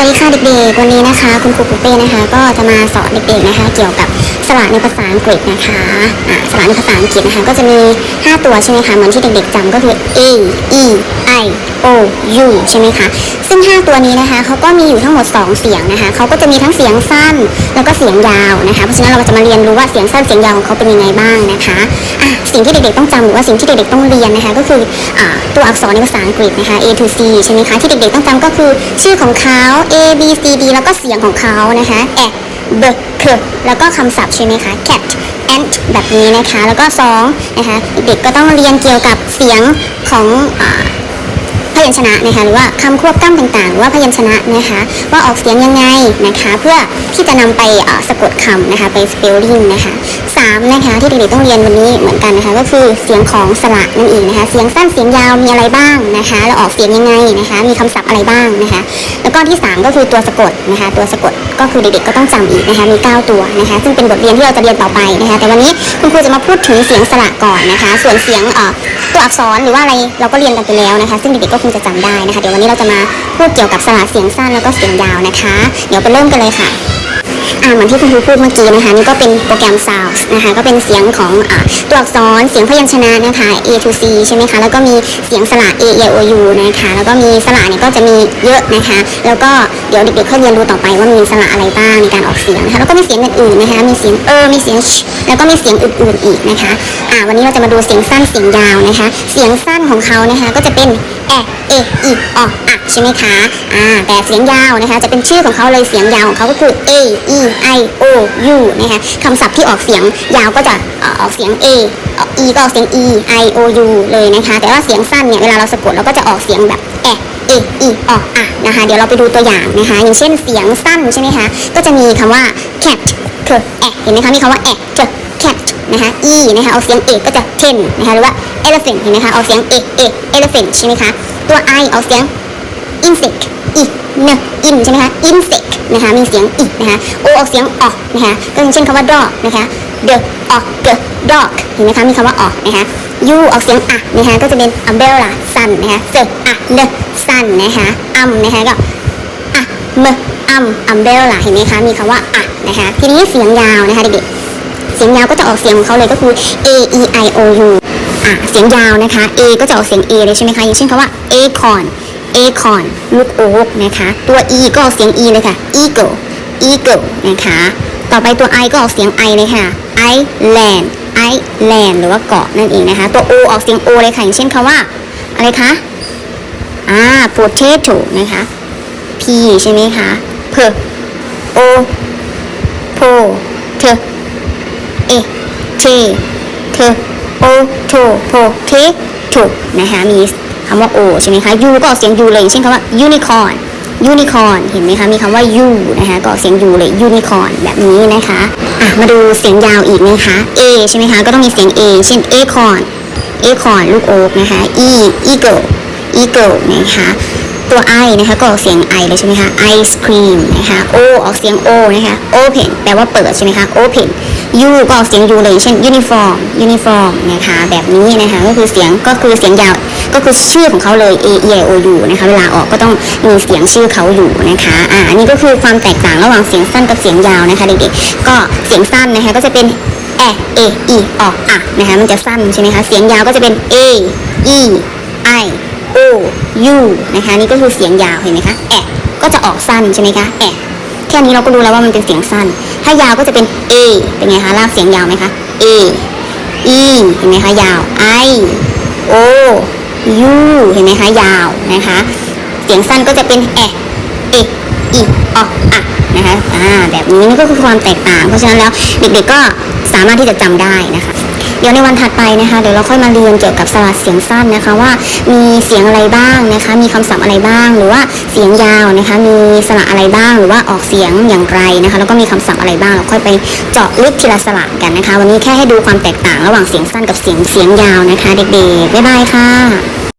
วัสดีค่ะเด็กๆ วันนี้นะคะ คุณครูปุ้เป้นะคะ ก็จะมาสอนเด็กๆนะคะ เกี่ยวกับสระในภาษาอังกฤษนะคะอ่าสระในภาษาอังกฤษนะคะ ก็จะมี 5 ตัวใช่ไหมคะ เหมือนที่เด็กๆจำก็คือ A E I O U ใช่ไหมคะ ซึ่ง 5 ตัวนี้นะคะเขาก็มีอยู่ทั้งหมด 2 เสียงนะคะเขาก็จะมีทั้งเสียงสั้นแล้วก็เสียงยาวนะคะ เพราะฉะนั้นเราจะมาเรียนรู้ว่าเสียงสั้นเสียงยาวของเขาเป็นยังไงบ้างนะคะอะสิ่งที่เด็กๆต้องจำหรือว่าสิ่งที่เด็กๆต้องเรียนนะคะก็คืออตัวอักษรในภาษาอังกฤษนะคะ A to C ใช่ไหมคะ ที่เด็กๆต้องจำก็คือชื่อของเขา A B C D แล้วก็เสียงของเขานะคะแอะเบคแล้วก็คำศัพท์ใช่ไหมคะ cat ant แบบนี้นะคะ แล้วก็สองนะคะ เด็กก็ต้องเรียนเกี่ยวกับเสียงของ ยัญชนะนะคะหรือว่าคำควบกล้ำต่างๆ หรือว่าพยัญชนะนะคะว่าออกเสียงยังไงนะคะเพื่อที่จะนำไปสะกดคำนะคะไปสเปลลิ่งนะคะ สามนะคะที่เด็กๆต้องเรียนวันนี้เหมือนกันนะคะก็คือเสียงของสระนั่นเองนะคะเสียงสั้นเสียงยาวมีอะไรบ้างนะคะแล้วออกเสียงยังไงนะคะมีคำศัพท์อะไรบ้างนะคะ แล้วก็ที่สามก็คือตัวสะกดนะคะตัวสะกดก็คือเด็กๆก็ต้องจำอีกนะคะมี 9 ตัวนะคะซึ่งเป็นบทเรียนที่เราจะเรียนต่อไปนะคะแต่วันนี้คุณครูจะมาพูดถึงเสียงสระก่อนนะคะ ส่วนเสียงเอ่อตัวอักษรหรือว่าอะไรเราก็เรียนกันไปแล้วนะคะ ซึ่งเด็กๆก็คงจะจำได้นะคะเดี๋ยววันนี้เราจะมาพูดเกี่ยวกับสระเสียงสั้นแล้วก็เสียงยาวนะคะ เดี๋ยวไปเริ่มกันเลยค่ะ เหมือนที่คุณครูพูดเมื่อกี้นะคะนี่ก็เป็นโปรแกรม Sounds นะคะก็เป็นเสียงของอตัวอักษรเสียงพยัญชนะนะคะ A to C ใช่ไหมคะแล้วก็มีเสียงสระ A E I O U นะคะแล้วก็มีสระเนี่ยก็จะมีเยอะนะคะ แล้วก็เดี๋ยวเด็กๆค่อเรียนรู้ต่อไปว่ามีสระอะไรบ้างในการออกเสียงนะคะแล้วก็มีเสียงอื่นๆนะคะมีเสียงเออมีเสียงชแล้วก็มีเสียงอื่นๆอีกนะคะอ่าวันนี้เราจะมาดูเสียงสั้นเสียงยาวนะคะ เสียงสั้นของเขานะคะก็จะเป็นแอเออีอออะใช่ไหมคะอ่าแต่เสียงยาวนะคะจะเป็นชื่อของเขาเลยเสียงยาวของเขาก็คือ A E I O U นะคะคำศัพท์ที่ออกเสียงยาวก็จะออกเสียง A E ก็ออกเสียง E I O U เลยนะคะ แต่ว่าเสียงสั้นเนี่ยเวลาเราสะกดเราก็จะออกเสียงแบบแอเออีอออะนะคะเดี๋ยวเราไปดูตัวอย่างนะคะ อย่างเช่นเสียงสั้นใช่ไหมคะก็จะมีคำว่า cat คือแอเห็นไหมคะมีคำว่าแอคือ cat นะคะ e นะคะออกเสียงเอกก็จะ ten นะคะหรือว่า elephant เห็นไหมคะออกเสียงเอเอ elephant ใช่ไหมคะตัว i ออกเสียง insect อีเนอินใช่ไหมคะ insect นะคะมีเสียงอีนะคะ o ออกเสียงออกนะคะก็อย่างเช่นคำว่า dog นะคะ the ออก the dog เห็นไหมคะมีคำว่าออกนะคะ u ออกเสียงอะนะคะก็จะเป็น umbrella sun นะคะ the อะ the sun นะคะ um นะคะก็อะเมอัมอัมเบลล่ะเห็นไหมคะมีคำว่าอะนะคะทีนี้เสียงยาวนะคะเด็กๆ สียงยาวก็จะออกเสียงของเขาเลยก็คือ a e i o u อะเสียงยาวนะคะ a ก็จะออกเสียง a เลยใช่ไหมคะอย่างเช่นคำว่า acorn acorn ลูกโอ๊กนะคะ ตัว e ก็ออกเสียง e เลยค่ะ eagle eagle นะคะ ต่อไปตัว i ก็ออกเสียง i เลยค่ะ island island หรือว่าเกาะนั่นเองนะคะ ตัว o ออกเสียง o เลยค่ะอย่างเช่นคำว่า อะไรคะอ่า potato นะคะ P ใช่ไหมคะ P O p o T A T T O T P T T นะคะมีคำว่า O ใช่ไหมคะ U ก็ออกเสียง U เลยเช่นคำว่า unicorn unicorn เห็นไหมคะมีคำว่า U นะคะก็ออกเสียง U เลย unicorn แบบนี้นะคะอะมาดูเสียงยาวอีกนะคะ A ใช่ไหมคะก็ต้องมีเสียง A เช่น acorn acorn ลูกโอ๊กนะคะ E eagle eagle นะคะ ตัว i นะคะก็ออกเสียง i เลยใช่ไหมคะ ice cream นะคะ o ออกเสียง o นะคะ open แปลว่าเปิดใช่ไหมคะ open u ก็ออกเสียง u เลยเช่น uniform uniform นะคะแบบนี้นะคะก็คือเสียงก็คือเสียงยาวก็คือชื่อของเขาเลย a e i o u นะคะเวลาออกก็ต้องมีเสียงชื่อเขาอยู่นะคะอ่าอันนี้ก็คือความแตกต่างระหว่างเสียงสั้นกับเสียงยาวนะคะเด็กๆก็เสียงสั้นนะคะก็จะเป็นแอเออีออกอะนะคะมันจะสั้นใช่ไหมคะเสียงยาวก็จะเป็น a e i o u นะคะนี่ก็คือเสียงยาวเห็นไหมคะแอะก็จะออกสั้นใช่ไหมคะแอะแค่นี้เราก็รู้แล้วว่ามันเป็นเสียงสั้น ถ้ายาวก็จะเป็น a เป็นไงคะลากเสียงยาวไหมคะ a e เห็นไหมคะยาว i o u เห็นไหมคะยาวนะคะเสียงสั้นก็จะเป็นแอะเออีออกอะนะคะอ่าแบบนี้นี่ก็คือความแตกต่าง เพราะฉะนั้นแล้วเด็กๆก็สามารถที่จะจำได้นะคะ เดี๋ยวในวันถัดไปนะคะ เดี๋ยวเราค่อยมาเรียนเกี่ยวกับสระเสียงสั้นนะคะว่ามีเสียงอะไรบ้างนะคะ มีคำศัพท์อะไรบ้าง หรือว่าเสียงยาวนะคะ มีสระอะไรบ้าง หรือว่าออกเสียงอย่างไรนะคะ แล้วก็มีคำศัพท์อะไรบ้าง เราค่อยไปเจาะลึกทีละสระกันนะคะ วันนี้แค่ให้ดูความแตกต่างระหว่างเสียงสั้นกับเสียงเสียงยาวนะคะ เด็กๆบ๊ายบายค่ะ